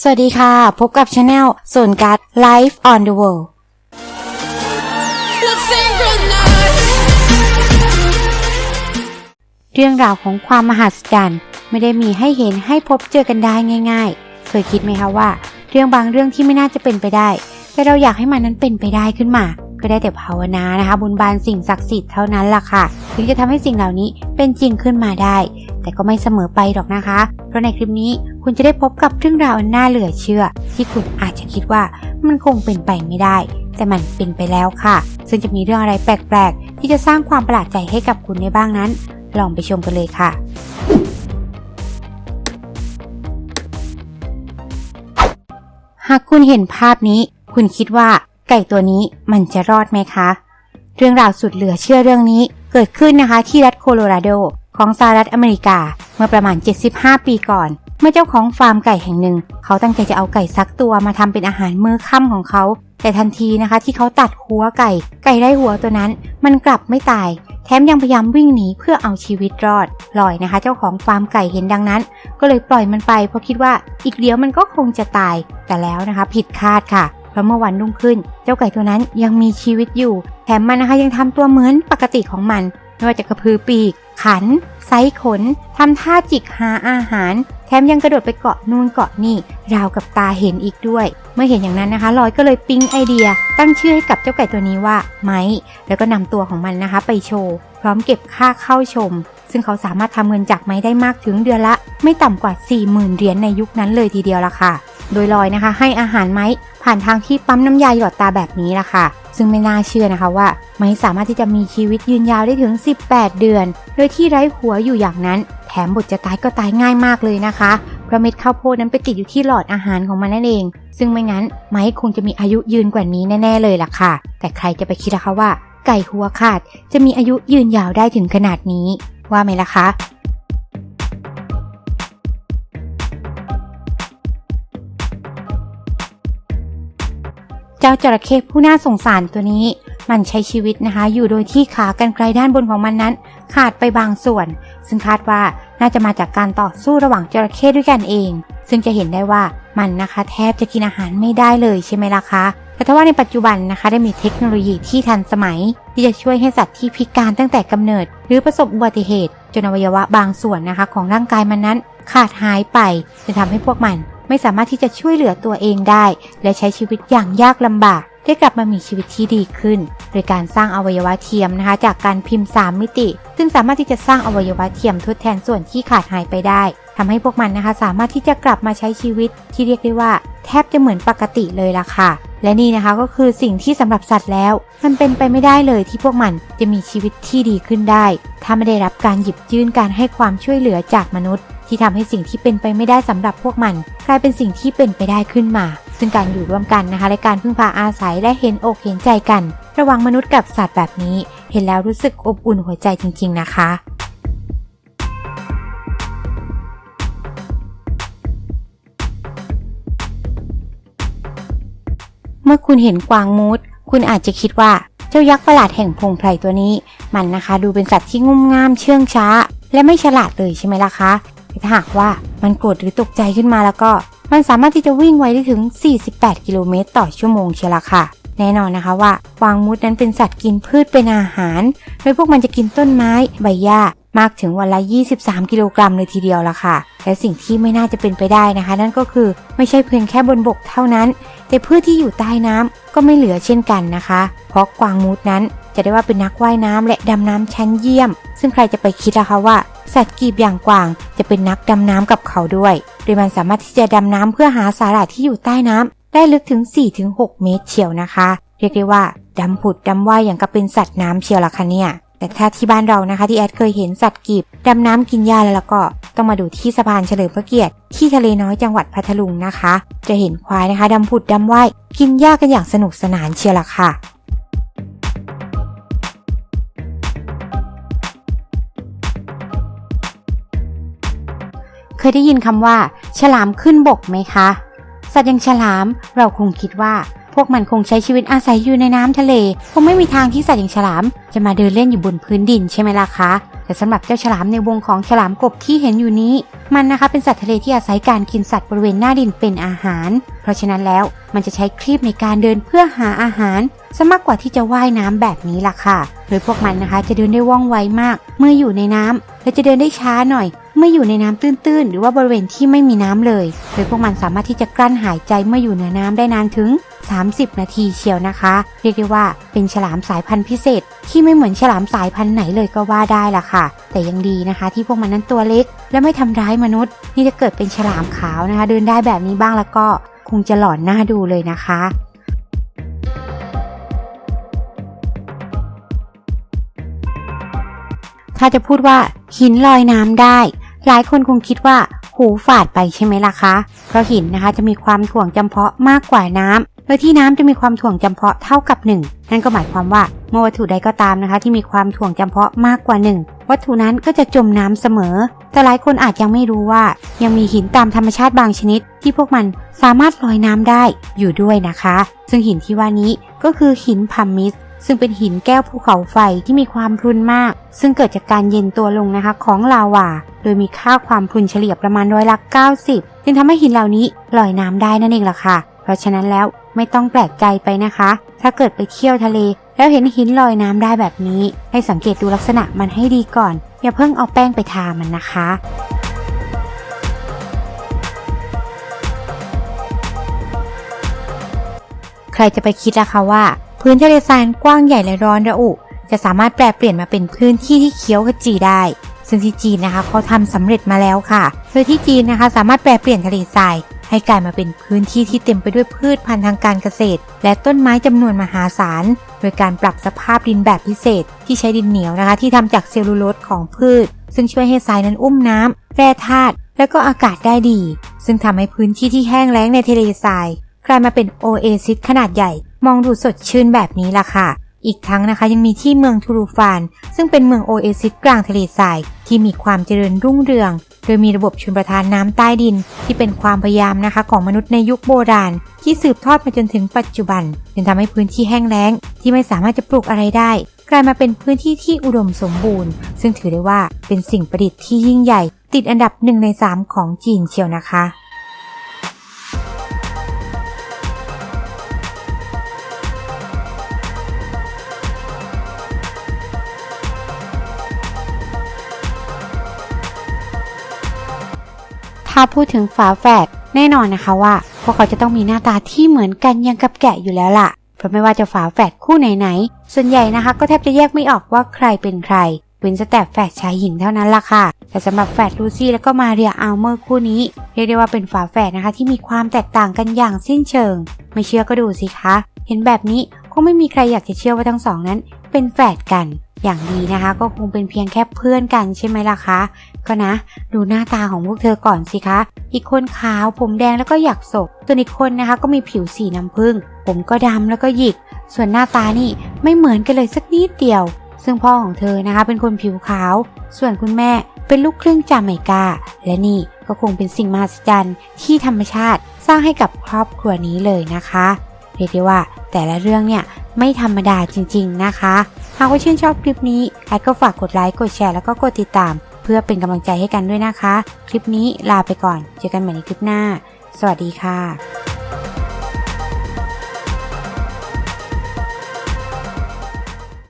สวัสดีค่ะ พบกับช anel ส่วนการ Life on the World เรื่องราวของความมหัศจรรย์ไม่ได้มีให้เห็นให้พบเจอกันได้ง่าย ๆ เคยคิดไหมคะว่า เรื่องบางเรื่องที่ไม่น่าจะเป็นไปได้ แต่เราอยากให้มันนั้นเป็นไปได้ขึ้นมา ก็ได้แต่ภาวนานะคะ บุญบานสิ่งศักดิ์สิทธิ์เท่านั้นล่ะค่ะถึงจะทำให้สิ่งเหล่านี้เป็นจริงขึ้นมาได้ แต่ก็ไม่เสมอไปหรอกนะคะ เพราะในคลิปนี้คุณจะได้พบกับเรื่องราวนน่าเหลือเชื่อ ที่คุณอาจจะคิดว่ามันคงเป็นไปไม่ได้ แต่มันเป็นไปแล้วค่ะ ซึ่งจะมีเรื่องอะไรแปลกๆ ที่จะสร้างความประหลาดใจให้กับคุณได้บ้างนั้น ลองไปชมกันเลยค่ะหากคุณเห็นภาพนี้ คุณคิดว่า ไก่ตัวนี้มันจะรอดไหมคะ เรื่องราวสุดเหลือเชื่อเรื่องนี้เกิดขึ้นนะคะที่รัฐโคโลราโดของสหรัฐอเมริกาเมื่อประมาณ 75 ปีก่อน เมื่อเจ้าของฟาร์มไก่แห่งหนึ่ง เขาตั้งใจจะเอาไก่ซักตัวมาทำเป็นอาหารมื้อค่ำของเขา แต่ทันทีนะคะที่เขาตัดหัวไก่ ไก่ไร้หัวตัวนั้น มันกลับไม่ตาย แถมยังพยายามวิ่งหนีเพื่อเอาชีวิตรอดลอยนะคะ เจ้าของฟาร์มไก่เห็นดังนั้น ก็เลยปล่อยมันไปเพราะคิดว่าอีกเดี๋ยวมันก็คงจะตายแต่แล้วนะคะ ผิดคาดค่ะ ราะเมื่อวันรุ่งขึ้น เจ้าไก่ตัวนั้นยังมีชีวิตอยู่ แถมมันนะคะยังทำตัวเหมือนปกติของมันไม่ว่าจะกระพือปีก ขัน ไซขนทำท่าจิกหาอาหาร แถมยังกระโดดไปเกาะนู่นเกาะนี่ราวกับตาเห็นอีกด้วย เมื่อเห็นอย่างนั้นนะคะลอยก็เลยปิ๊งไอเดีย ตั้งชื่อให้กับเจ้าไก่ตัวนี้ว่าไม้แล้วก็นำตัวของมันนะคะ ไปโชว์ พร้อมเก็บค่าเข้าชม ซึ่งเขาสามารถทำเงินจากไม้ได้มากถึงเดือนละ ไม่ต่ำกว่า 40,000เหรียญในยุคนั้นเลยทีเดียวละค่ะ โดยลอยนะคะ ให้อาหารไม้ผ่านทางที่ปั๊มน้ำยาหยอดตาแบบนี้ละค่ะ ซึ่งไม่น่าเชื่อนะคะว่าไม้สามารถที่จะมีชีวิตยืนยาวได้ถึง 18 เดือน โดยที่ไร้หัวอยู่อย่างนั้น แถมบทจะตายก็ตายง่ายมากเลยนะคะเพราะเม็ดข้าวโพดนั้นไปติดอยู่ที่หลอดอาหารของมันนั่นเอง ซึ่งไม่งั้นไม้คงจะมีอายุยืนกว่านี้แน่ ๆ เลยล่ะค่ะ แต่ใครจะไปคิดนะคะว่า ไก่หัวขาดจะมีอายุยืนยาวได้ถึงขนาดนี้ ว่าไหมล่ะคะ จ้าจระเข้ผู้น่าสงสารตัวนี้ มันใช้ชีวิตนะคะ อยู่โดยที่ขากรรไกรด้านบนของมันนั้น ขาดไปบางส่วน ซึ่งคาดว่าน่าจะมาจากการต่อสู้ระหว่างจระเข้ด้วยกันเอง ซึ่งจะเห็นได้ว่ามันนะคะแทบจะกินอาหารไม่ได้เลยใช่ไหมล่ะคะแต่ถ้าว่าในปัจจุบันนะคะได้มีเทคโนโลยีที่ทันสมัย ที่จะช่วยให้สัตว์ที่พิการตั้งแต่กำเนิด หรือประสบอุบัติเหตุจนอวัยวะบางส่วนนะคะ ของร่างกายมันนั้นขาดหายไปจะทำให้พวกมัน ไม่สามารถที่จะช่วยเหลือตัวเองได้ และใช้ชีวิตอย่างยากลำบาก ได้กลับมามีชีวิตที่ดีขึ้น โดยการสร้างอวัยวะเทียมนะคะ จากการพิมพ์ 3 มิติ ซึ่งสามารถที่จะสร้างอวัยวะเทียมทดแทนส่วนที่ขาดหายไปได้ทำให้พวกมันนะคะ สามารถที่จะกลับมาใช้ชีวิตที่เรียกได้ว่า แทบจะเหมือนปกติเลยล่ะค่ะและนี่นะคะก็คือสิ่งที่สำหรับสัตว์แล้ว มันเป็นไปไม่ได้เลยที่พวกมันจะมีชีวิตที่ดีขึ้นได้ ถ้าไม่ได้รับการหยิบยื่นการให้ความช่วยเหลือจากมนุษย์ ที่ทำให้สิ่งที่เป็นไปไม่ได้สำหรับพวกมัน กลายเป็นสิ่งที่เป็นไปได้ขึ้นมา ซึ่งการอยู่ร่วมกันนะคะและการพึ่งพาอาศัยและเห็นอกเห็นใจกัน ระหว่างมนุษย์กับสัตว์แบบนี้ เห็นแล้วรู้สึกอบอุ่นหัวใจจริง ๆ นะคะ เมื่อคุณเห็นกวางมูดคุณอาจจะคิดว่าเจ้ายักษ์ประหลาดแห่งพงไพรตัวนี้ มันนะคะดูเป็นสัตว์ที่งุ่มง่ามเชื่องช้า และไม่ฉลาดเลยใช่ไหมล่ะคะแต่ถ้าหากว่ามันโกรธหรือตกใจขึ้นมาแล้วก็ มันสามารถที่จะวิ่งไวได้ถึง 48 กิโลเมตรต่อชั่วโมงเชียวละค่ะ แน่นอนนะคะว่ากวางมูดนั้นเป็นสัตว์กินพืชเป็นอาหาร โดยพวกมันจะกินต้นไม้ใบหญ้ามากถึงวันละ 23 กิโลกรัมเลยทีเดียวละค่ะ และสิ่งที่ไม่น่าจะเป็นไปได้นะคะ นั่นก็คือไม่ใช่เพียงแค่บนบกเท่านั้น แต่พืชที่อยู่ใต้น้ำก็ไม่เหลือเช่นกันนะคะ เพราะกวางมูดนั้นจะได้ว่าเป็นนักว่ายน้ำและดำน้ำชั้นเยี่ยม ซึ่งใครจะไปคิดล่ะคะว่า สัตว์กีบอย่างกวางจะเป็นนักดำน้ำกับเขาด้วย โดยมันสามารถที่จะดำน้ำเพื่อหาสาหร่ายที่อยู่ใต้น้ำได้ลึกถึง 4-6 เมตรเชียวนะคะ เรียกได้ว่าดำผุดดำว่ายอย่างกับเป็นสัตว์น้ำเชียวล่ะคะเนี่ย แต่ถ้าที่บ้านเรานะคะที่แอดเคยเห็นสัตว์กีบดำน้ำกินหญ้าแล้วก็ต้องมาดูที่สะพานเฉลิมพระเกียรติที่ทะเลน้อยจังหวัดพัทลุงนะคะ จะเห็นควายนะคะดำผุดดำว่ายกินหญ้ากันอย่างสนุกสนานเชียวล่ะค่ะเคยได้ยินคำว่า ฉลามขึ้นบกไหมคะ สัตว์อย่างฉลามเราคงคิดว่า พวกมันคงใช้ชีวิตอาศัยอยู่ในน้ำทะเล คงไม่มีทางที่สัตว์อย่างฉลาม จะมาเดินเล่นอยู่บนพื้นดินใช่ไหมล่ะคะ แต่สำหรับเจ้าฉลามในวงของฉลามกบที่เห็นอยู่นี้ มันนะคะเป็นสัตว์ทะเลที่อาศัยการกินสัตว์บริเวณหน้าดินเป็นอาหาร เพราะฉะนั้นแล้วมันจะใช้ครีบในการเดินเพื่อหาอาหารซะมากกว่าที่จะว่ายน้ำแบบนี้ล่ะค่ะ โดยพวกมันนะคะจะเดินได้ว่องไวมาก เมื่ออยู่ในน้ำและจะเดินได้ช้าหน่อย เมื่ออยู่ในน้ำตื้นๆ หรือว่าบริเวณที่ไม่มีน้ำเลย โดยพวกมันสามารถที่จะกลั้นหายใจเมื่ออยู่เหนือน้ำได้นานถึง 30 นาทีเชียวนะคะ เรียกได้ว่าเป็นฉลามสายพันธุ์พิเศษ ที่ไม่เหมือนฉลามสายพันธุ์ไหนเลยก็ว่าได้ล่ะค่ะ แต่ยังดีนะคะ ที่พวกมันนั้นตัวเล็ก และไม่ทำร้ายมนุษย์ นี่จะเกิดเป็นฉลามขาวนะคะ เดินได้แบบนี้บ้างแล้วก็คงจะหลอนหน้าดูเลยนะคะถ้าจะพูดว่าหินลอยน้ำได้ หลายคนคงคิดว่าหูฝาดไปใช่ไหมล่ะคะ เพราะหินนะคะจะมีความถ่วงจำเพาะมากกว่าน้ำโดยที่น้ำจะมีความถ่วงจำเพาะเท่ากับหนึ่งนั่นก็หมายความว่าเมื่อวัตถุใดก็ตามนะคะ ที่มีความถ่วงจำเพาะมากกว่าหนึ่งวัตถุนั้นก็จะจมน้ำเสมอ แต่หลายคนอาจยังไม่รู้ว่า ยังมีหินตามธรรมชาติบางชนิด ที่พวกมันสามารถลอยน้ำได้อยู่ด้วยนะคะ ซึ่งหินที่ว่านี้ก็คือหินพัมมิส ซึ่งเป็นหินแก้วภูเขาไฟที่มีความพรุนมาก ซึ่งเกิดจากการเย็นตัวลงนะคะของลาวา โดยมีค่าความพรุนเฉลี่ยประมาณร้อยละ 90 จึงทำให้หินเหล่านี้ลอยน้ำได้นั่นเองล่ะค่ะ เพราะฉะนั้นแล้วไม่ต้องแปลกใจไปนะคะ ถ้าเกิดไปเที่ยวทะเล แล้วเห็นหินลอยน้ำได้แบบนี้ ให้สังเกตดูลักษณะมันให้ดีก่อน อย่าเพิ่งเอาแป้งไปทามันนะคะใครจะไปคิดล่ะคะว่า พื้นทะเลทรายกว้างใหญ่และร้อนระอุ จะสามารถแปลเปลี่ยนมาเป็นพื้นที่ที่เขียวขจีได้ ซึ่งที่จีนนะคะเขาทำสำเร็จมาแล้วค่ะโดยที่จีนนะคะสามารถแปลเปลี่ยนทะเลทรายให้กลายมาเป็นพื้นที่ที่เต็มไปด้วยพืชพันธุ์ทางการเกษตร และต้นไม้จำนวนมหาศาล โดยการปรับสภาพดินแบบพิเศษ ที่ใช้ดินเหนียวนะคะ ที่ทำจากเซลลูโลสของพืช ซึ่งช่วยให้ทรายนั้นอุ้มน้ำแร่ธาตุและก็อากาศได้ดี ซึ่งทำให้พื้นที่ที่แห้งแล้งในทะเลทราย กลายมาเป็นโอเอซิสขนาดใหญ่ มองดูสดชื่นแบบนี้ล่ะค่ะ อีกทั้งนะคะยังมีที่เมืองทูรูฟาน ซึ่งเป็นเมืองโอเอซิสกลางทะเลทรายที่มีความเจริญรุ่งเรือง โดยมีระบบชลประทานน้ำใต้ดิน ที่เป็นความพยายามนะคะของมนุษย์ในยุคโบราณ ที่สืบทอดมาจนถึงปัจจุบันจนทำให้พื้นที่แห้งแล้ง ที่ไม่สามารถจะปลูกอะไรได้ กลายมาเป็นพื้นที่ที่อุดมสมบูรณ์ ซึ่งถือได้ว่าเป็นสิ่งประดิษฐ์ที่ยิ่งใหญ่ ติดอันดับหนึ่งในสามของจีนเชียวนะคะ ถ้าพูดถึงฝาแฝดแน่นอนนะคะว่า พวกเขาจะต้องมีหน้าตาที่เหมือนกันยังกับแกะอยู่แล้วล่ะ เพราะไม่ว่าจะฝาแฝดคู่ไหนๆ ส่วนใหญ่นะคะ ก็แทบจะแยกไม่ออกว่าใครเป็นใครเว้นแต่แฝดชายหญิงเท่านั้นล่ะค่ะ แต่สำหรับแฝดลูซี่และก็มาเรียอัลเมอร์คู่นี้ เรียกได้ว่าเป็นฝาแฝดนะคะ ที่มีความแตกต่างกันอย่างสิ้นเชิง ไม่เชื่อก็ดูสิคะ เห็นแบบนี้คงไม่มีใครอยากจะเชื่อว่าทั้งสองนั้น เป็นแฝดกัน อย่างดีนะคะ ก็คงเป็นเพียงแค่เพื่อนกันใช่ไหมล่ะคะ ก็นะ ดูหน้าตาของพวกเธอก่อนสิคะ อีกคนขาวผมแดงแล้วก็หยักศกส่วนอีกคนนะคะ ก็มีผิวสีน้ำผึ้งผมก็ดำแล้วก็หยิก ส่วนหน้าตานี่ไม่เหมือนกันเลยสักนิดเดียว ซึ่งพ่อของเธอนะคะ เป็นคนผิวขาว ส่วนคุณแม่เป็นลูกครึ่งจาเมกา และนี่ก็คงเป็นสิ่งมหัศจรรย์ที่ธรรมชาติสร้างให้กับครอบครัวนี้เลยนะคะ เรียกได้ว่า แต่ละเรื่องเนี่ยไม่ธรรมดาจริง ๆ นะคะ หากว่าชื่นชอบคลิปนี้แอดก็ฝากกดไลค์กดแชร์แล้วก็กดติดตาม เพื่อเป็นกำลังใจให้กันด้วยนะคะ คลิปนี้ลาไปก่อน เจอกันใหม่ในคลิปหน้า สวัสดีค่ะ